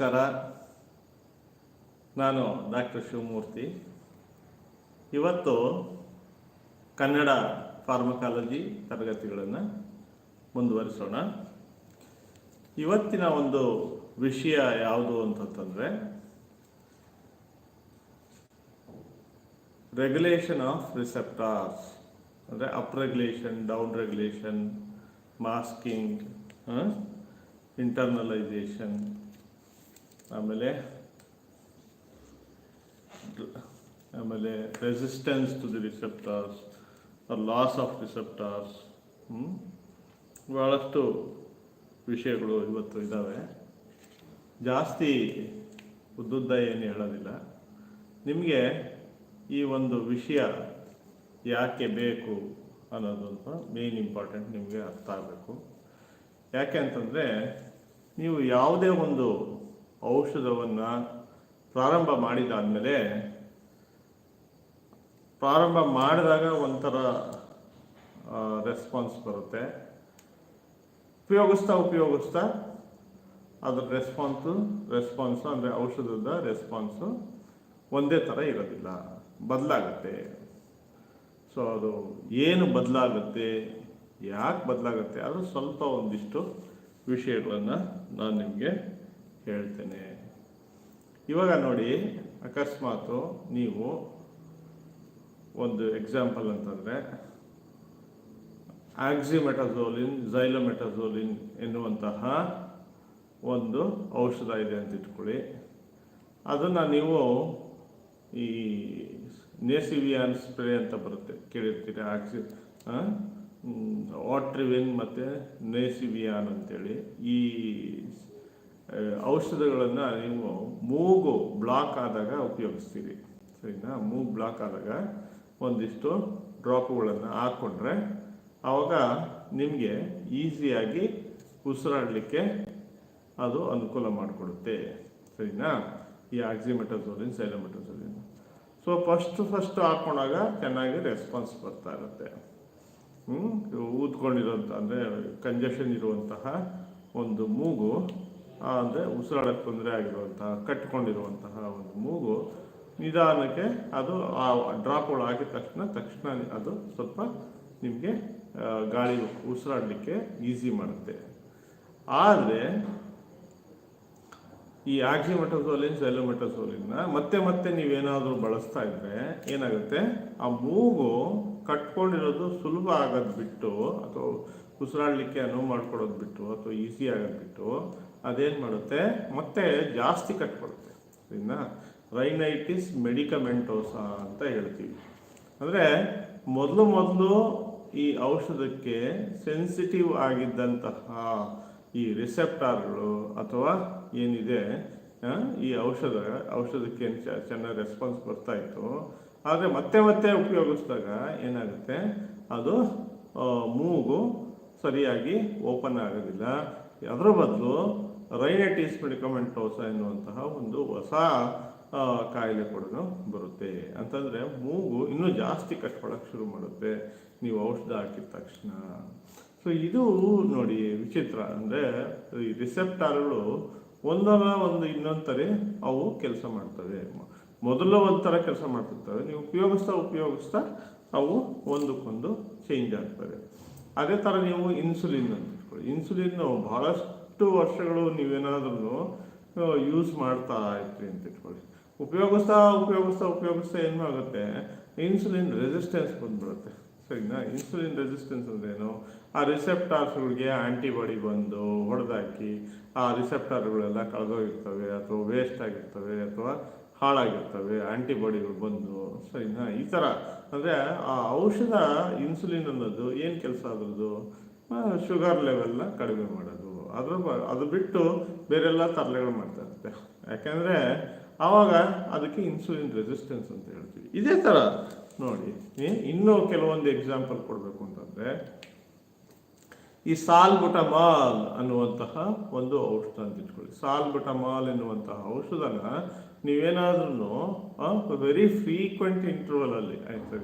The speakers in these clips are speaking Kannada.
ನಮಸ್ಕಾರ. ನಾನು ಡಾಕ್ಟರ್ ಶಿವಮೂರ್ತಿ. ಇವತ್ತು ಕನ್ನಡ ಫಾರ್ಮಕಾಲಜಿ ತರಗತಿಗಳನ್ನು ಮುಂದುವರಿಸೋಣ. ಇವತ್ತಿನ ಒಂದು ವಿಷಯ ಯಾವುದು ಅಂತಂತಂದರೆ ರೆಗ್ಯುಲೇಷನ್ ಆಫ್ ರಿಸೆಪ್ಟಾರ್ಸ್ ಅಂದರೆ up regulation down regulation masking internalization ಆಮೇಲೆ ಆಮೇಲೆ resistance to the receptors loss of receptors ಭಾಳಷ್ಟು ವಿಷಯಗಳು ಇವತ್ತು ಇದ್ದಾವೆ ಜಾಸ್ತಿ ಉದ್ದುದ್ದ ಏನು ಹೇಳೋದಿಲ್ಲ. ನಿಮಗೆ ಈ ಒಂದು ವಿಷಯ ಯಾಕೆ ಬೇಕು ಅನ್ನೋದು ಅಂತ ಮೇನ್ ಇಂಪಾರ್ಟೆಂಟ್ ನಿಮಗೆ ಅರ್ಥ ಆಗಬೇಕು. ಯಾಕೆ ಅಂತಂದರೆ ನೀವು ಯಾವುದೇ ಒಂದು ಔಷಧವನ್ನು ಪ್ರಾರಂಭ ಮಾಡಿದಾದಮೇಲೆ ಪ್ರಾರಂಭ ಮಾಡಿದಾಗ ಒಂಥರ ರೆಸ್ಪಾನ್ಸ್ ಬರುತ್ತೆ. ಉಪಯೋಗಿಸ್ತಾ ಉಪಯೋಗಿಸ್ತಾ ಅದರ ರೆಸ್ಪಾನ್ಸು ರೆಸ್ಪಾನ್ಸು ಅಂದರೆ ಔಷಧದ ರೆಸ್ಪಾನ್ಸು ಒಂದೇ ಥರ ಇರೋದಿಲ್ಲ. ಬದಲಾಗುತ್ತೆ. ಸೊ ಅದು ಏನು ಬದಲಾಗುತ್ತೆ, ಯಾಕೆ ಬದಲಾಗುತ್ತೆ ಅದು ಸ್ವಲ್ಪ ಒಂದಿಷ್ಟು ವಿಷಯಗಳನ್ನು ನಾನು ನಿಮಗೆ ಹೇಳ್ತೇನೆ. ಇವಾಗ ನೋಡಿ, ಅಕಸ್ಮಾತು ನೀವು ಒಂದು ಎಕ್ಸಾಂಪಲ್ ಅಂತಂದರೆ ಆಕ್ಸಿಮೆಟಜೋಲಿನ್ ಝೈಲೋಮೆಟಜೋಲಿನ್ ಎನ್ನುವಂತಹ ಒಂದು ಔಷಧ ಇದೆ ಅಂತ ಇಟ್ಕೊಳ್ಳಿ. ಅದನ್ನು ನೀವು ಈ ನೇಸಿವಿಯಾನ್ ಸ್ಪ್ರೇ ಅಂತ ಬರುತ್ತೆ. ಕೇಳಿರ್ತೀರಿ? ಆಕ್ಸಿ ವಾಟ್ರಿವಿನ್ ಮತ್ತು ನೇಸಿವಿಯಾನ್ ಅಂತೇಳಿ. ಈ ಔಷಧಗಳನ್ನು ನೀವು ಮೂಗು ಬ್ಲಾಕ್ ಆದಾಗ ಉಪಯೋಗಿಸ್ತೀರಿ. ಸರಿನಾ? ಮೂಗು ಬ್ಲಾಕ್ ಆದಾಗ ಒಂದಿಷ್ಟು ಡ್ರಾಪ್ಗಳನ್ನು ಹಾಕ್ಕೊಂಡ್ರೆ ಆವಾಗ ನಿಮಗೆ ಈಸಿಯಾಗಿ ಉಸಿರಾಡಲಿಕ್ಕೆ ಅದು ಅನುಕೂಲ ಮಾಡಿಕೊಡುತ್ತೆ. ಸರಿನಾ? ಈ oxymetazoline xylometazoline so first first ಹಾಕ್ಕೊಂಡಾಗ ಚೆನ್ನಾಗಿ ರೆಸ್ಪಾನ್ಸ್ ಬರ್ತಾ ಇರುತ್ತೆ. ಹ್ಞೂ ಊದ್ಕೊಂಡಿರೋಂಥ ಅಂದರೆ ಕಂಜೆಷನ್ ಇರುವಂತಹ ಒಂದು ಮೂಗು ಅಂದರೆ ಉಸಿರಾಡಕ್ಕೆ ತೊಂದರೆ ಆಗಿರುವಂತಹ, ಕಟ್ಟಿಕೊಂಡಿರುವಂತಹ ಒಂದು ಮೂಗು ನಿಧಾನಕ್ಕೆ ಅದು ಆ ಡ್ರಾಪ್ಗಳು ಹಾಕಿದ ತಕ್ಷಣ ತಕ್ಷಣ ಅದು ಸ್ವಲ್ಪ ನಿಮಗೆ ಗಾಳಿ ಉಸಿರಾಡಲಿಕ್ಕೆ ಈಸಿ ಮಾಡುತ್ತೆ. ಆದರೆ ಈ ಆಕ್ಸಿಮೆಟಸೋಲಿನ್ ಸೆಲೋಮೆಟಸೋಲಿನ್ನ ಮತ್ತೆ ಮತ್ತೆ ನೀವೇನಾದರೂ ಬಳಸ್ತಾ ಇದ್ರೆ ಏನಾಗುತ್ತೆ? ಆ ಮೂಗು ಕಟ್ಕೊಂಡಿರೋದು ಸುಲಭ ಆಗೋದು ಬಿಟ್ಟು ಅಥವಾ ಉಸಿರಾಡಲಿಕ್ಕೆ ಅನುವು ಮಾಡ್ಕೊಡೋದು ಬಿಟ್ಟು ಅಥವಾ ಈಸಿ ಆಗೋದು ಬಿಟ್ಟು ಅದೇನು ಮಾಡುತ್ತೆ? ಮತ್ತೆ ಜಾಸ್ತಿ ಕಟ್ಕೊಡುತ್ತೆ ಇನ್ನು ರೈನೈಟಿಸ್ ಮೆಡಿಕಮೆಂಟೋಸಾ ಅಂತ ಹೇಳ್ತೀವಿ. ಅಂದರೆ ಮೊದಲು ಮೊದಲು ಈ ಔಷಧಕ್ಕೆ ಸೆನ್ಸಿಟಿವ್ ಆಗಿದ್ದಂತಹ ಈ ರಿಸೆಪ್ಟಾರ್ಗಳು ಅಥವಾ ಏನಿದೆ ಈ ಔಷಧ, ಔಷಧಕ್ಕೆ ಚೆನ್ನಾಗಿ ರೆಸ್ಪಾನ್ಸ್ ಬರ್ತಾ ಇತ್ತು ಆದರೆ ಮತ್ತೆ ಮತ್ತೆ ಉಪಯೋಗಿಸಿದಾಗ ಏನಾಗುತ್ತೆ? ಅದು ಮೂಗು ಸರಿಯಾಗಿ ಓಪನ್ ಆಗೋದಿಲ್ಲ. ಅದರ ಬದಲು ರೈನೈಟಿಸ್ ಮೆಡಿಕಮೆಂಟೋಸ ಎನ್ನುವಂತಹ ಒಂದು ಹೊಸ ಕಾಯಿಲೆ ಕೂಡ ಬರುತ್ತೆ. ಅಂತಂದರೆ ಮೂಗು ಇನ್ನೂ ಜಾಸ್ತಿ ಕಟ್ಕೊಳ್ಳೋಕೆ ಶುರು ಮಾಡುತ್ತೆ. ನೀವು ಔಷಧ ಹಾಕಿದ ತಕ್ಷಣ. ಸೊ ಇದು ನೋಡಿ ವಿಚಿತ್ರ. ಅಂದರೆ ಈ ರಿಸೆಪ್ಟಾರ್ಗಳು ಒಂದಲ್ಲ ಒಂದು ಇನ್ನೊಂದು ಅವು ಕೆಲಸ ಮಾಡ್ತವೆ. ಮೊದಲು ಒಂಥರ ಕೆಲಸ ಮಾಡ್ತಿರ್ತವೆ ನೀವು ಉಪಯೋಗಿಸ್ತಾ ಉಪಯೋಗಿಸ್ತಾ ಅವು ಒಂದಕ್ಕೊಂದು ಚೇಂಜ್ ಆಗ್ತವೆ ಅದೇ ಥರ ನೀವು ಇನ್ಸುಲಿನ್ ಅಂತ ಇನ್ಸುಲಿನ್ ಭಾಳಷ್ಟು ವರ್ಷಗಳು ನೀವೇನಾದ್ರೂ ಯೂಸ್ ಮಾಡ್ತಾ ಇರ್ತೀರಿ ಅಂತ ಇಟ್ಕೊಳ್ಳಿ. ಉಪಯೋಗಿಸ್ತಾ ಉಪಯೋಗಿಸ್ತಾ ಉಪಯೋಗಿಸ್ತಾ ಏನು ಆಗುತ್ತೆ? ಇನ್ಸುಲಿನ್ ರೆಸಿಸ್ಟೆನ್ಸ್ ಬಂದ್ಬಿಡುತ್ತೆ. ಸರಿನಾ? ಇನ್ಸುಲಿನ್ ರೆಸಿಸ್ಟೆನ್ಸ್ ಅಂದ್ರೇನು? ಆ ರಿಸೆಪ್ಟಾರ್ಸ್ಗಳಿಗೆ ಆ್ಯಂಟಿಬಾಡಿ ಬಂದು ಹೊಡೆದಾಕಿ, ಆ ರಿಸೆಪ್ಟಾರ್ಗಳೆಲ್ಲ ಕಳೆದೋಗಿರ್ತವೆ ಅಥವಾ ವೇಸ್ಟ್ ಆಗಿರ್ತವೆ ಅಥವಾ ಹಾಳಾಗಿರ್ತವೆ ಆ್ಯಂಟಿಬಾಡಿಗಳು ಬಂದು. ಸರಿನಾ? ಈ ಥರ ಅಂದರೆ ಆ ಔಷಧ ಇನ್ಸುಲಿನ್ ಅನ್ನೋದು ಏನು ಕೆಲಸ ಅದರದ್ದು ಶುಗರ್ ಲೆವೆಲ್ನ ಕಡಿಮೆ ಮಾಡೋದು. ಅದ್ರ ಅದು ಬಿಟ್ಟು ಬೇರೆಲ್ಲ ತರಲೆಗಳು ಮಾಡ್ತಾ ಇರುತ್ತೆ. ಯಾಕೆಂದರೆ ಆವಾಗ ಅದಕ್ಕೆ ಇನ್ಸುಲಿನ್ ರೆಸಿಸ್ಟೆನ್ಸ್ ಅಂತ ಹೇಳ್ತೀವಿ. ಇದೇ ಥರ ನೋಡಿ ಇನ್ನೂ ಕೆಲವೊಂದು ಎಕ್ಸಾಂಪಲ್ ಕೊಡಬೇಕು ಅಂತಂದರೆ, ಈ ಸಾಲ್ಬುಟಮಾಲ್ ಅನ್ನುವಂತಹ ಒಂದು ಔಷಧ ಅಂತ ಇಟ್ಕೊಳ್ಳಿ. ಸಾಲ್ಬುಟಮಾಲ್ ಎನ್ನುವಂತಹ ಔಷಧನ ನೀವೇನಾದ್ರೂ ವೆರಿ ಫ್ರೀಕ್ವೆಂಟ್ ಇಂಟರ್ವಲಲ್ಲಿ ಆಯ್ತಾ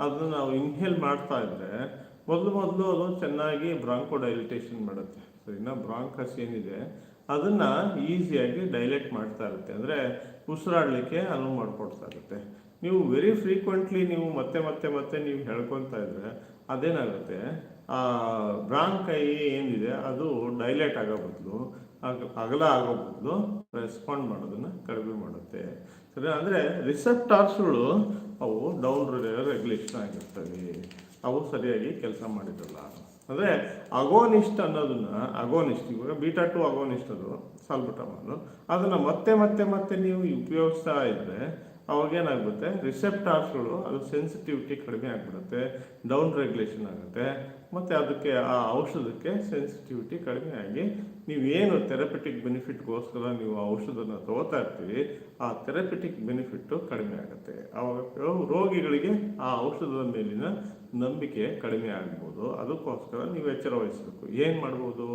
ಅದನ್ನು ನಾವು ಇನ್ಹೇಲ್ ಮಾಡ್ತಾ ಇದ್ರೆ, ಮೊದಲು ಮೊದಲು ಅದು ಚೆನ್ನಾಗಿ ಬ್ರಾಂಕೋ ಡೈಲಿಟೇಷನ್ ಮಾಡುತ್ತೆ, ಸರಿನಾ? ಬ್ರಾಂಕಸ್ ಏನಿದೆ, ಅದನ್ನು ಈಸಿಯಾಗಿ ಡೈಲೆಕ್ಟ್ ಮಾಡ್ತಾ ಇರುತ್ತೆ. ಅಂದರೆ ಉಸಿರಾಡಲಿಕ್ಕೆ ಅನುವು ಮಾಡಿಕೊಡ್ತಾ ಇರುತ್ತೆ. ನೀವು ವೆರಿ ಫ್ರೀಕ್ವೆಂಟ್ಲಿ ನೀವು ಮತ್ತೆ ಮತ್ತೆ ಮತ್ತೆ ನೀವು ಹೇಳ್ಕೊತಾ ಇದ್ರೆ, ಅದೇನಾಗುತ್ತೆ? ಆ ಬ್ರಾಂಕೈ ಏನಿದೆ, ಅದು ಡೈಲೇಟ್ ಆಗೋ ಬದಲು, ಅಗ- ಅಗಲ ಆಗೋ ಬದಲು ರೆಸ್ಪಾಂಡ್ ಮಾಡೋದನ್ನು ಕಡಿಮೆ ಮಾಡುತ್ತೆ. ಸರಿ ಅಂದರೆ ರಿಸೆಪ್ಟಾರ್ಸ್ಗಳು ಅವು ಡೌನ್ ರೆಗ್ಯುಲೇಷನ್ ಆಗಿರ್ತವೆ. ಅವು ಸರಿಯಾಗಿ ಕೆಲಸ ಮಾಡಿರಲ್ಲ ಅಂದರೆ ಅಗೋನಿಸ್ಟ್ ಅನ್ನೋದನ್ನು ಅಗೋನಿಸ್ಟ್ ಇವಾಗ ಬೀಟಾ ಟು ಅಗೋನಿಸ್ಟ್ ಅದು ಸಾಲ್ಬುಟಮಾನು ಅದನ್ನು ಮತ್ತೆ ಮತ್ತೆ ಮತ್ತೆ ನೀವು ಉಪಯೋಗಿಸ್ತಾ ಇದ್ದರೆ ಅವಾಗೇನಾಗುತ್ತೆ ರಿಸೆಪ್ಟಾರ್ಸ್ಗಳು ಅದು ಸೆನ್ಸಿಟಿವಿಟಿ ಕಡಿಮೆ ಆಗಿಬಿಡುತ್ತೆ. ಡೌನ್ ರೆಗ್ಯುಲೇಷನ್ ಆಗುತ್ತೆ. ಮತ್ತು ಅದಕ್ಕೆ ಆ ಔಷಧಕ್ಕೆ ಸೆನ್ಸಿಟಿವಿಟಿ ಕಡಿಮೆ ಆಗಿ ನೀವೇನು ಥೆರಪಿಟಿಕ್ ಬೆನಿಫಿಟ್ಗೋಸ್ಕರ ನೀವು ಆ ಔಷಧನ ತಗೋತಾ ಇರ್ತೀವಿ ಆ ಥೆರಪಿಟಿಕ್ ಬೆನಿಫಿಟ್ಟು ಕಡಿಮೆ ಆಗುತ್ತೆ. ಅವಾಗ ರೋಗಿಗಳಿಗೆ ಆ ಔಷಧದ ಮೇಲಿನ ನಂಬಿಕೆ ಕಡಿಮೆ ಆಗ್ಬೋದು. ಅದಕ್ಕೋಸ್ಕರ ನೀವು ಎಚ್ಚರ ವಹಿಸಬೇಕು. ಏನು ಮಾಡ್ಬೋದು?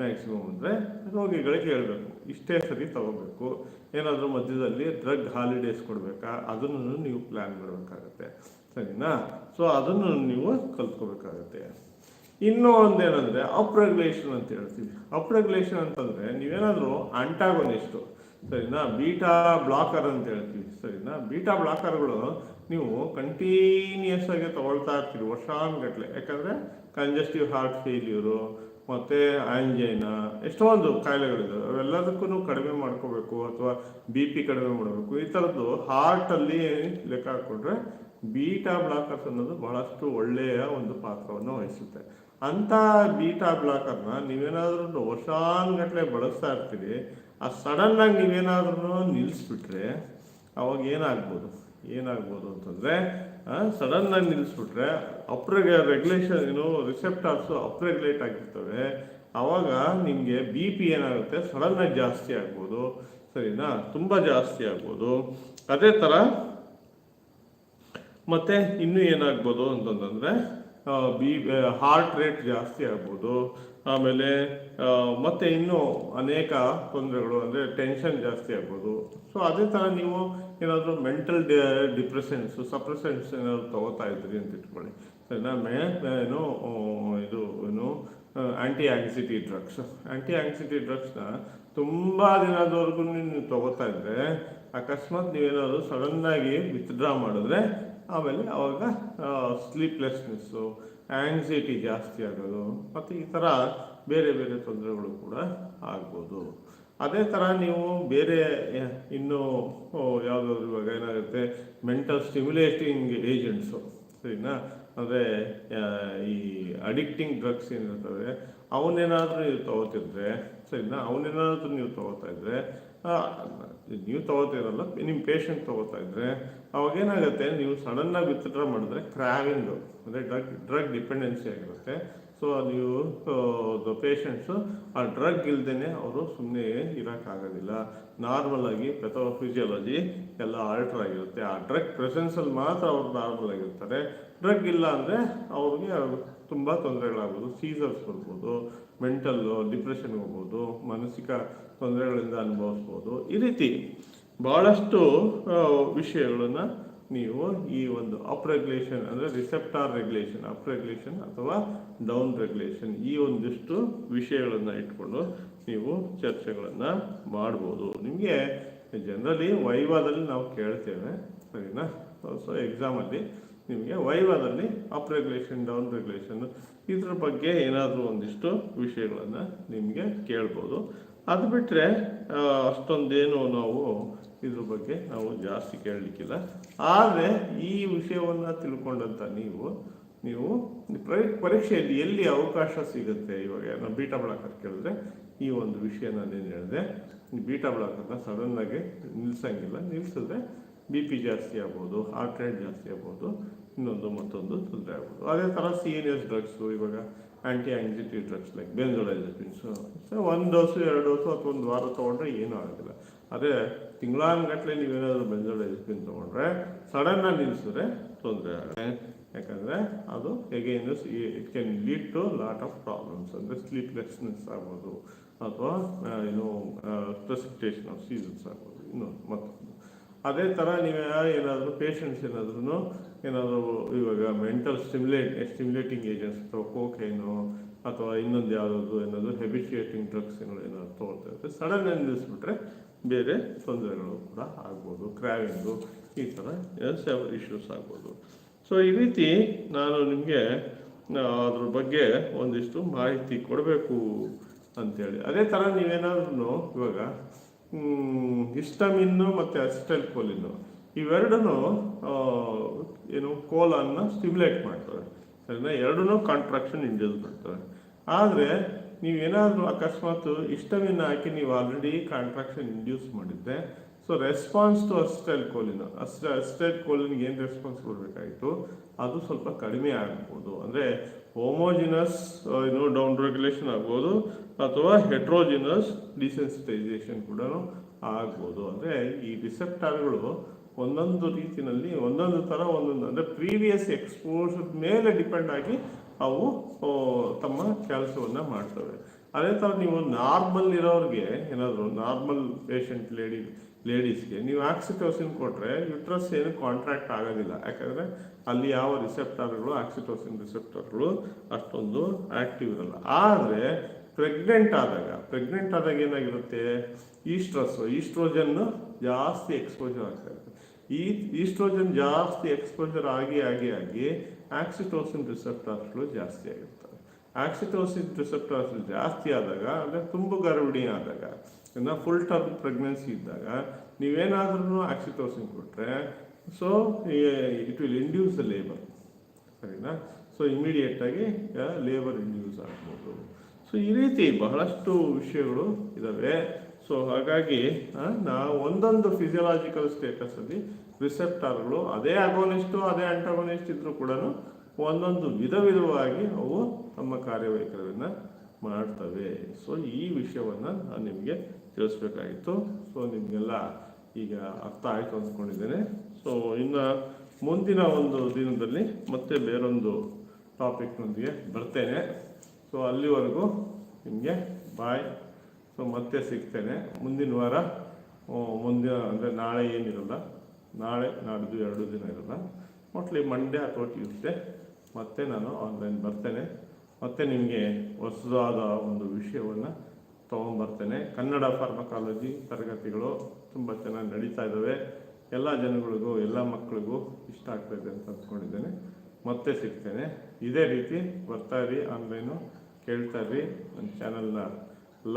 ಮ್ಯಾಕ್ಸಿಮಮ್ ಅಂದರೆ ರೋಗಿಗಳಿಗೆ ಹೇಳಬೇಕು. ಇಷ್ಟೇ ಸರಿ ತಗೋಬೇಕು. ಏನಾದರೂ ಮಧ್ಯದಲ್ಲಿ ಡ್ರಗ್ ಹಾಲಿಡೇಸ್ ಕೊಡಬೇಕಾ? ಅದನ್ನು ನೀವು ಪ್ಲ್ಯಾನ್ ಮಾಡಬೇಕಾಗತ್ತೆ. ಸರಿನಾ? ಸೊ ಅದನ್ನು ನೀವು ಕಲ್ತ್ಕೋಬೇಕಾಗತ್ತೆ. ಇನ್ನೂ ಒಂದೇನಂದರೆ ಅಪ್ರೆಗ್ಯುಲೇಷನ್ ಅಂತ ಹೇಳ್ತೀವಿ. ಅಪ್ರೆಗ್ಯುಲೇಷನ್ ಅಂತಂದರೆ ನೀವೇನಾದರೂ ಅಂಟಾಗೊನಿಸ್ಟು ಸರಿನಾ? ಬೀಟಾ ಬ್ಲಾಕರ್ ಅಂತ ಹೇಳ್ತೀವಿ, ಸರಿನಾ? ಬೀಟಾ ಬ್ಲಾಕರ್ಗಳು ನೀವು ಕಂಟಿನ್ಯೂಯಸ್ ಆಗಿ ತಗೊಳ್ತಾ ಇರ್ತೀರಿ ವರ್ಷಾನುಗಟ್ಲೆ. ಯಾಕಂದರೆ ಕಂಜೆಸ್ಟಿವ್ ಹಾರ್ಟ್ ಫೇಲ್ಯೂರು ಮತ್ತು ಆಂಜೈನ ಎಷ್ಟೊಂದು ಕಾಯಿಲೆಗಳಿದ್ದಾವೆ ಅವೆಲ್ಲದಕ್ಕೂ ಕಡಿಮೆ ಮಾಡ್ಕೋಬೇಕು, ಅಥವಾ ಬಿ ಪಿ ಕಡಿಮೆ ಮಾಡಬೇಕು ಈ ಥರದ್ದು ಹಾರ್ಟಲ್ಲಿ ಲೆಕ್ಕ ಹಾಕ್ಕೊಂಡ್ರೆ ಬೀಟಾ ಬ್ಲಾಕರ್ಸ್ ಅನ್ನೋದು ಬಹಳಷ್ಟು ಒಳ್ಳೆಯ ಒಂದು ಪಾತ್ರವನ್ನು ವಹಿಸುತ್ತೆ. ಅಂಥ ಬೀಟಾ ಬ್ಲಾಕರ್ನ ನೀವೇನಾದ್ರೂ ವರ್ಷಾನ್ಗಟ್ಲೆ ಬಳಸ್ತಾ ಇರ್ತೀರಿ, ಆ ಸಡನ್ನಾಗಿ ನೀವೇನಾದ್ರೂ ನಿಲ್ಲಿಸ್ಬಿಟ್ರೆ ಅವಾಗ ಏನಾಗ್ಬೋದು? ಏನಾಗ್ಬೋದು ಅಂತಂದರೆ ಸಡನ್ನಾಗಿ ನಿಲ್ಲಿಸ್ಬಿಟ್ರೆ ಅಪ್ರೆಗ ರೆಗ್ಯುಲೇಷನ್ ಏನು ರಿಸೆಪ್ಟಾರ್ಸು ಅಪ್ರೆಗ್ಯುಲೇಟ್ ಆಗಿರ್ತವೆ. ಆವಾಗ ನಿಮಗೆ ಬಿ ಪಿ ಏನಾಗುತ್ತೆ? ಸಡನ್ನಾಗಿ ಜಾಸ್ತಿ ಆಗ್ಬೋದು. ಸರಿನಾ? ತುಂಬ ಜಾಸ್ತಿ ಆಗ್ಬೋದು. ಅದೇ ಥರ ಮತ್ತೆ ಇನ್ನೂ ಏನಾಗ್ಬೋದು ಅಂತಂದ್ರೆ ಬಿ ಹಾರ್ಟ್ ರೇಟ್ ಜಾಸ್ತಿ ಆಗ್ಬೋದು. ಆಮೇಲೆ ಮತ್ತೆ ಇನ್ನೂ ಅನೇಕ ತೊಂದರೆಗಳು, ಅಂದರೆ ಟೆನ್ಷನ್ ಜಾಸ್ತಿ ಆಗ್ಬೋದು. ಸೊ ಅದೇ ಥರ ನೀವು ಏನಾದರೂ ಮೆಂಟಲ್ ಡಿಪ್ರೆಷನ್ಸು ಸಪ್ರೆಸೆನ್ಸ್ ಏನಾದರೂ ತಗೋತಾ ಇದ್ರಿ ಅಂತ ಇಟ್ಕೊಳ್ಳಿ. ಸರಿನಾ? ಮೇ ಏನು ಇದು, ಏನು anti anxiety drugs anti anxiety ಡ್ರಗ್ಸ್ನ ತುಂಬ ದಿನದವರೆಗೂ ನೀವು ತಗೋತಾ ಇದ್ದರೆ ಅಕಸ್ಮಾತ್ ನೀವೇನಾದರೂ ಸಡನ್ನಾಗಿ ವಿತ್ಡ್ರಾ ಮಾಡಿದ್ರೆ ಆಮೇಲೆ ಅವಾಗ ಸ್ಲೀಪ್ಲೆಸ್ನೆಸ್ಸು ಆ್ಯಂಗ್ಸೈಟಿ ಜಾಸ್ತಿ ಆಗೋದು ಮತ್ತು ಈ ಥರ ಬೇರೆ ಬೇರೆ ತೊಂದರೆಗಳು ಕೂಡ ಆಗ್ಬೋದು. ಅದೇ ಥರ ನೀವು ಬೇರೆ ಇನ್ನೂ ಯಾವುದಾದ್ರು ಇವಾಗ ಏನಾಗುತ್ತೆ ಮೆಂಟಲ್ ಸ್ಟಿಮ್ಯುಲೇಟಿಂಗ್ ಏಜೆಂಟ್ಸು ಸರಿನಾ? ಅಂದರೆ ಈ ಅಡಿಕ್ಟಿಂಗ್ ಡ್ರಗ್ಸ್ ಏನಿರ್ತವೆ ಅವನ್ನೇನಾದರೂ ನೀವು ತಗೋತಿದ್ರೆ ಸರಿನಾ? ಅವನ್ನೇನಾದರೂ ನೀವು ತಗೋತಾ ಇದ್ರೆ ಆ, ನೀವು ತೊಗೋತಿರಲ್ಲ ನಿಮ್ಮ ಪೇಷಂಟ್ ತಗೋತಾ ಇದ್ರೆ, ಅವಾಗ ಏನಾಗುತ್ತೆ, ನೀವು ಸಡನ್ನಾಗಿ ವಿತ್ಡ್ರಾ ಮಾಡಿದ್ರೆ ಕ್ರ್ಯಾವಿಂಗು ಅಂದರೆ ಡ್ರಗ್ ಡ್ರಗ್ ಡಿಪೆಂಡೆನ್ಸಿ ಆಗಿರುತ್ತೆ. ಸೊ ನೀವು ಪೇಷಂಟ್ಸು ಆ ಡ್ರಗ್ ಇಲ್ದೇ ಅವರು ಸುಮ್ಮನೆ ಇರೋಕ್ಕಾಗೋದಿಲ್ಲ. ನಾರ್ಮಲ್ ಆಗಿ ಪೆಥೋಫಿಸಿಯಾಲಜಿ ಎಲ್ಲ ಆಲ್ಟರ್ ಆಗಿರುತ್ತೆ. ಆ ಡ್ರಗ್ ಪ್ರೆಸೆನ್ಸಲ್ಲಿ ಮಾತ್ರ ಅವ್ರು ನಾರ್ಮಲ್ ಆಗಿರ್ತಾರೆ. ಡ್ರಗ್ ಇಲ್ಲ ಅಂದರೆ ಅವ್ರಿಗೆ ತುಂಬ ತೊಂದರೆಗಳಾಗ್ಬೋದು ಸೀಸರ್ಸ್ ಬರ್ಬೋದು ಮೆಂಟಲ್ಲು ಡಿಪ್ರೆಷನ್ ಹೋಗ್ಬೋದು, ಮಾನಸಿಕ ತೊಂದರೆಗಳಿಂದ ಅನುಭವಿಸ್ಬೋದು. ಈ ರೀತಿ ಭಾಳಷ್ಟು ವಿಷಯಗಳನ್ನು ನೀವು ಈ ಒಂದು ಅಪ್ ರೆಗ್ಯುಲೇಷನ್ ಅಂದರೆ ರಿಸೆಪ್ಟಾರ್ ರೆಗ್ಯುಲೇಷನ್ ಅಪ್ ರೆಗ್ಯುಲೇಷನ್ ಅಥವಾ ಡೌನ್ ರೆಗ್ಯುಲೇಷನ್ ಈ ಒಂದಿಷ್ಟು ವಿಷಯಗಳನ್ನು ಇಟ್ಕೊಂಡು ನೀವು ಚರ್ಚೆಗಳನ್ನು ಮಾಡ್ಬೋದು. ನಿಮಗೆ ಜನರಲಿ ವೈವಾದಲ್ಲಿ ನಾವು ಕೇಳ್ತೇವೆ, ಸರಿನಾ? ಸೊ ಎಕ್ಸಾಮಲ್ಲಿ ನಿಮಗೆ ವೈವಾದಲ್ಲಿ ಅಪ್ ರೆಗ್ಯುಲೇಷನ್ ಡೌನ್ ರೆಗ್ಯುಲೇಷನ್ ಇದ್ರ ಬಗ್ಗೆ ಏನಾದರೂ ಒಂದಿಷ್ಟು ವಿಷಯಗಳನ್ನು ನಿಮಗೆ ಕೇಳ್ಬೋದು. ಅದು ಬಿಟ್ಟರೆ ಅಷ್ಟೊಂದೇನು ನಾವು ಇದ್ರ ಬಗ್ಗೆ ನಾವು ಜಾಸ್ತಿ ಕೇಳಲಿಕ್ಕಿಲ್ಲ. ಆದರೆ ಈ ವಿಷಯವನ್ನು ತಿಳ್ಕೊಂಡಂಥ ನೀವು ನೀವು ಪರೀ- ಪರೀಕ್ಷೆಯಲ್ಲಿ ಎಲ್ಲಿ ಅವಕಾಶ ಸಿಗುತ್ತೆ? ಇವಾಗ ನಾವು ಬೀಟಾ ಬ್ಲಾಕರ್ ಕೇಳಿದ್ರೆ ಈ ಒಂದು ವಿಷಯ ನಾನೇನು ಹೇಳಿದೆ, ಬೀಟ ಬ್ಲಾಕರ್ನ ಸಡನ್ನಾಗಿ ನಿಲ್ಲಿಸಂಗಿಲ್ಲ ನಿಲ್ಲಿಸಿದ್ರೆ ಬಿ ಪಿ ಜಾಸ್ತಿ ಆಗ್ಬೋದು ಹಾರ್ಟ್ ರೇಟ್ ಜಾಸ್ತಿ ಆಗ್ಬೋದು, ಇನ್ನೊಂದು ಮತ್ತೊಂದು ತೊಂದರೆ ಆಗ್ಬೋದು. ಅದೇ ಥರ ಸೀರಿಯಸ್ ಡ್ರಗ್ಸು ಇವಾಗ anti anxiety drugs like benzodiazepines so ಒಂದು ಡೋಸು ಎರಡು ಡೋಸು ಅಥವಾ ಒಂದು ವಾರ ತೊಗೊಂಡ್ರೆ ಏನೂ ಆಗೋದಿಲ್ಲ. ಅದೇ ತಿಂಗಳಾನ್ಗಟ್ಲೆ ನೀವೇನಾದರೂ ಬೆನ್ಸೋಡೈಸಪಿನ್ ತೊಗೊಂಡ್ರೆ ಸಡನ್ನಾಗಿ ನಿಲ್ಲಿಸಿದ್ರೆ ತೊಂದರೆ ಆಗುತ್ತೆ. ಯಾಕಂದರೆ ಅದು again it can lead to lot of problems ಅಂದರೆ ಸ್ಲೀಪ್ಲೆಸ್ನೆಸ್ ಆಗ್ಬೋದು, ಅಥವಾ ಏನು ಪ್ರೆಸಿಪಿಟೇಷನ್ ಆಫ್ ಸೀಸನ್ಸ್ ಆಗ್ಬೋದು. ಇನ್ನೊಂದು, ಮತ್ತೊಂದು. ಅದೇ ಥರ ನೀವು ಏನಾದರೂ ಪೇಷಂಟ್ಸ್ ಏನಾದ್ರೂ ಏನಾದರೂ ಇವಾಗ ಮೆಂಟಲ್ ಸ್ಟಿಮ್ಯುಲೇಟ್ ಸ್ಟಿಮ್ಯುಲೇಟಿಂಗ್ ಏಜೆಂಟ್ಸ್ ಅಥವಾ ಕೋಕೇನು ಅಥವಾ ಇನ್ನೊಂದು ಯಾವುದಾದ್ರು ಏನಾದರೂ ಹೆಬಿಷಿಯೇಟಿಂಗ್ ಡ್ರಗ್ಸ್ಗಳು ಏನಾದ್ರು ತೊಗೊಳ್ತಾ ಇರ್ತಾರೆ ಸಡನ್ ನಿಲ್ಲಿಸ್ಬಿಟ್ರೆ ಬೇರೆ ತೊಂದರೆಗಳು ಕೂಡ ಆಗ್ಬೋದು. ಕ್ರ್ಯಾವಿಂಗು ಈ ಥರ ಇಶ್ಯೂಸ್ ಆಗ್ಬೋದು. ಸೊ ಈ ರೀತಿ ನಾನು ನಿಮಗೆ ಅದ್ರ ಬಗ್ಗೆ ಒಂದಿಷ್ಟು ಮಾಹಿತಿ ಕೊಡಬೇಕು ಅಂತೇಳಿ. ಅದೇ ಥರ ನೀವೇನಾದ್ರೂ ಇವಾಗ ಹಿಸ್ಟಮಿನ್ನು ಮತ್ತು ಅಸಿಟೈಲ್ ಕೋಲಿನ್ನು ಇವೆರಡೂ ಏನು, ಕೋಲನ್ನು ಸ್ಟಿಮ್ಯುಲೇಟ್ ಮಾಡ್ತವೆ. ಸರಿನಾ? ಎರಡೂ ಕಾಂಟ್ರಾಕ್ಷನ್ ಇಂಡ್ಯೂಸ್ ಮಾಡ್ತವೆ. ಆದರೆ, ನೀವೇನಾದರೂ ಅಕಸ್ಮಾತ್ ಇಷ್ಟಮಿನ್ ಹಾಕಿ ನೀವು ಆಲ್ರೆಡಿ ಕಾಂಟ್ರಾಕ್ಷನ್ ಇಂಡ್ಯೂಸ್ ಮಾಡಿದ್ದೆ so response to acetylcholine ಅಸ್ಟ್ ಅಸ್ಟೈಲ್ ಕೋಲಿನ್ಗೆ ಏನು ರೆಸ್ಪಾನ್ಸ್ ಕೊಡಬೇಕಾಗಿತ್ತು ಅದು ಸ್ವಲ್ಪ ಕಡಿಮೆ ಆಗ್ಬೋದು. ಅಂದರೆ ಹೋಮೋಜಿನಸ್ ಏನು ಡೌನ್ ರೆಗ್ಯುಲೇಷನ್ ಆಗ್ಬೋದು, ಅಥವಾ ಹೆಟ್ರೋಜಿನಸ್ ಡಿಸೆನ್ಸಿಟೈಸೇಷನ್ ಕೂಡ ಆಗ್ಬೋದು. ಅಂದರೆ ಈ ರಿಸೆಪ್ಟಾರ್ಗಳು ಒಂದೊಂದು ರೀತಿಯಲ್ಲಿ, ಒಂದೊಂದು ಥರ ಒಂದೊಂದು, ಅಂದರೆ ಪ್ರೀವಿಯಸ್ ಎಕ್ಸ್ಪೋಜರ್ ಮೇಲೆ ಡಿಪೆಂಡ್ ಆಗಿ ಅವು ತಮ್ಮ ಕೆಲಸವನ್ನು ಮಾಡ್ತವೆ. ಅದೇ ಥರ ನೀವು ನಾರ್ಮಲ್ ಇರೋರಿಗೆ ಏನಾದರೂ ನಾರ್ಮಲ್ ಪೇಷಂಟ್ ಲೇಡಿ ಲೇಡೀಸ್ಗೆ ನೀವು ಆಕ್ಸಿಟೋಸಿನ್ ಕೊಟ್ಟರೆ ಯುಟ್ರಸ್ ಏನು ಕಾಂಟ್ರಾಕ್ಟ್ ಆಗೋದಿಲ್ಲ. ಯಾಕಂದರೆ ಅಲ್ಲಿ ಯಾವ ರಿಸೆಪ್ಟರ್ಗಳು, ಆಕ್ಸಿಟೋಸಿನ್ ರಿಸೆಪ್ಟರ್ಗಳು ಅಷ್ಟೊಂದು ಆ್ಯಕ್ಟಿವ್ ಇರಲ್ಲ. ಆದರೆ ಪ್ರೆಗ್ನೆಂಟ್ ಆದಾಗ ಪ್ರೆಗ್ನೆಂಟ್ ಆದಾಗ ಏನಾಗಿರುತ್ತೆ? ಈಸ್ಟ್ರಸ್ಸು ಈಸ್ಟ್ರೋಜನ್ನು ಜಾಸ್ತಿ ಎಕ್ಸ್ಪೋಜರ್ ಆಗ್ತಾ ಇರುತ್ತೆ. ಈ ಈಸ್ಟ್ರೋಜನ್ ಜಾಸ್ತಿ ಎಕ್ಸ್ಪೋಜರ್ ಆಗಿ ಆಗಿ ಆಗಿ ಆಕ್ಸಿಟೋಸಿನ್ ರಿಸೆಪ್ಟರ್ಸ್ಗಳು ಜಾಸ್ತಿ ಆಗಿರ್ತವೆ ಆಕ್ಸಿಟೋಸಿನ್ ರಿಸೆಪ್ಟರ್ಸ್ ಜಾಸ್ತಿ ಆದಾಗ, ಅಂದರೆ ತುಂಬ ಗರ್ಭಿಣಿ ಆದಾಗ ಇನ್ನು ಫುಲ್ ಟರ್ಮ್ ಪ್ರೆಗ್ನೆನ್ಸಿ ಇದ್ದಾಗ ನೀವೇನಾದ್ರೂ ಆಕ್ಸಿಟೋಸಿನ್ ಕೊಟ್ಟರೆ so it will induce the labour ಸರಿನಾ? ಸೊ ಇಮಿಡಿಯೇಟಾಗಿ ಲೇಬರ್ ಇಂಡ್ಯೂಸ್ ಆಗ್ಬೋದು. ಸೊ ಈ ರೀತಿ ಬಹಳಷ್ಟು ವಿಷಯಗಳು ಇದ್ದಾವೆ ಸೊ ಹಾಗಾಗಿ ನಾವು ಒಂದೊಂದು ಫಿಸಿಯಲಾಜಿಕಲ್ ಸ್ಟೇಟಸಲ್ಲಿ ರಿಸೆಪ್ಟಾರ್ಗಳು ಅದೇ ಅಗೋನಿಸ್ಟು ಅದೇ ಅಂಟಗೋನಿಸ್ಟ್ ಇದ್ದರೂ ಕೂಡ ಒಂದೊಂದು ವಿಧ ವಿಧವಾಗಿ ಅವು ತಮ್ಮ ಕಾರ್ಯವೈಖರಿಯನ್ನು ಮಾಡ್ತವೆ. ಸೊ ಈ ವಿಷಯವನ್ನು ನಾನು ನಿಮಗೆ ತಿಳಿಸ್ಬೇಕಾಗಿತ್ತು. ಸೊ ನಿಮಗೆಲ್ಲ ಈಗ ಅರ್ಥ ಆಯಿತು ಅಂದ್ಕೊಂಡಿದ್ದೇನೆ. ಸೊ ಇನ್ನು ಮುಂದಿನ ಒಂದು ದಿನದಲ್ಲಿ ಮತ್ತೆ ಬೇರೊಂದು ಟಾಪಿಕ್ನೊಂದಿಗೆ ಬರ್ತೇನೆ. ಸೊ ಅಲ್ಲಿವರೆಗೂ ನಿಮಗೆ ಬಾಯ್. ಸೊ ಮತ್ತೆ ಸಿಗ್ತೇನೆ. ಮುಂದಿನ ವಾರ ಮುಂದಿನ ಅಂದರೆ ನಾಳೆ ಏನಿರಲ್ಲ, ನಾಳೆ, ನಾಡಿದ್ದು ಎರಡು ದಿನ ಇರಲ್ಲ. ಮೋಸ್ಟ್ಲಿ ಮಂಡೇ ಅಥವಾ ಟ್ಯೂಸ್ಡೇ ಮತ್ತೆ ನಾನು ಆನ್ಲೈನ್ ಬರ್ತೇನೆ. ಮತ್ತೆ ನಿಮಗೆ ಹೊಸದಾದ ಒಂದು ವಿಷಯವನ್ನು ತೊಗೊಂಬರ್ತೇನೆ. ಕನ್ನಡ ಫಾರ್ಮಕಾಲಜಿ ತರಗತಿಗಳು ತುಂಬ ಚೆನ್ನಾಗಿ ನಡೀತಾ ಇದ್ದಾವೆ ಎಲ್ಲ ಜನಗಳಿಗೂ, ಎಲ್ಲ ಮಕ್ಕಳಿಗೂ ಇಷ್ಟ ಆಗ್ತಾ ಇದೆ ಅಂತ ಅಂದ್ಕೊಂಡಿದ್ದೇನೆ. ಮತ್ತೆ ಸಿಗ್ತೇನೆ. ಇದೇ ರೀತಿ ಬರ್ತಾ ಇರಿ ಆನ್ಲೈನು ಕೇಳ್ತಾ ಇರಿ. ನನ್ನ ಚಾನಲ್ನ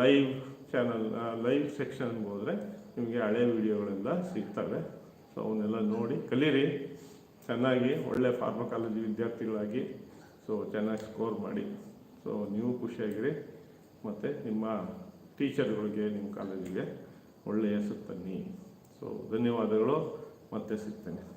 ಲೈವ್ ಚಾನಲ್ ಲೈವ್ ಸೆಕ್ಷನ್ ಹೋದರೆ ನಿಮಗೆ ಹಳೆ ವಿಡಿಯೋಗಳೆಲ್ಲ ಸಿಗ್ತವೆ. ಸೊ ಅವನ್ನೆಲ್ಲ ನೋಡಿ ಕಲೀರಿ. ಚೆನ್ನಾಗಿ ಒಳ್ಳೆ ಫಾರ್ಮಕಾಲಜಿ ವಿದ್ಯಾರ್ಥಿಗಳಾಗಿ ಸೊ ಚೆನ್ನಾಗಿ ಸ್ಕೋರ್ ಮಾಡಿ. ಸೊ ನೀವು ಖುಷಿಯಾಗಿರಿ. ಮತ್ತು ನಿಮ್ಮ ಟೀಚರ್ಗಳಿಗೆ, ನಿಮ್ಮ ಕಾಲೇಜಿಗೆ ಒಳ್ಳೆಯ ಹೆಸರು ತನ್ನಿ. ಸೊ ಧನ್ಯವಾದಗಳು. ಮತ್ತೆ ಸಿಗ್ತೇನೆ.